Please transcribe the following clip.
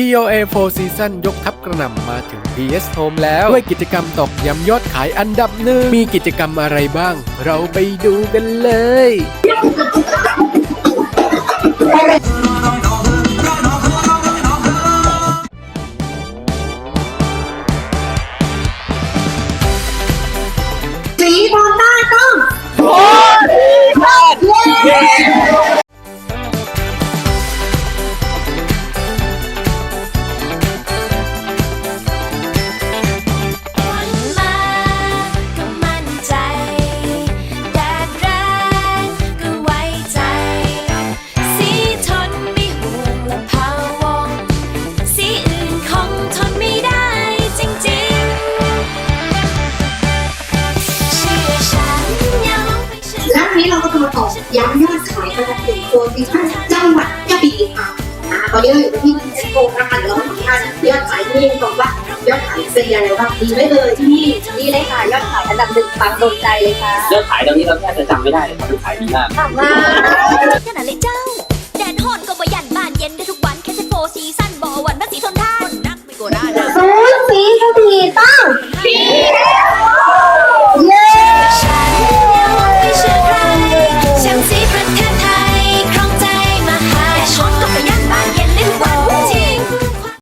TOA 4 Season ยกทัพกระหน่ำมาถึง PS Home แล้ว ด้วยกิจกรรมตอกย้ำยอดขายอันดับหนึ่งมีกิจกรรมอะไรบ้าง เราไปดูกันเลย นนี้เราก็จะมาตอกย้ำยอดขายอันดับหนึ่งตัวซีซั่นจังหวัดกระบี่ค่ะตอนนี้เราอยู่ที่เซ็นโกนะคะเดี๋ยวเรามาสัมภาษณ์ยอดขายที่นี่ก่อนว่ายอดขายเป็นยังไงบ้างดีไหมเลยที่นี่ดีเลยค่ะยอดขายอันดับหนึ่งปังโดนใจเลยค่ะยอดขายตอนนี้เราแทบจะจำไม่ได้เลยครับมันขายดีมากถามว่าขนาดเลยเจ้าแดดฮอนก็บ่ยันบ้านเย็นได้ทุกวันแค่เซ็ตโฟร์ซีซั่นบ่หวันภาษีทนทานนักไม่โกราหน้า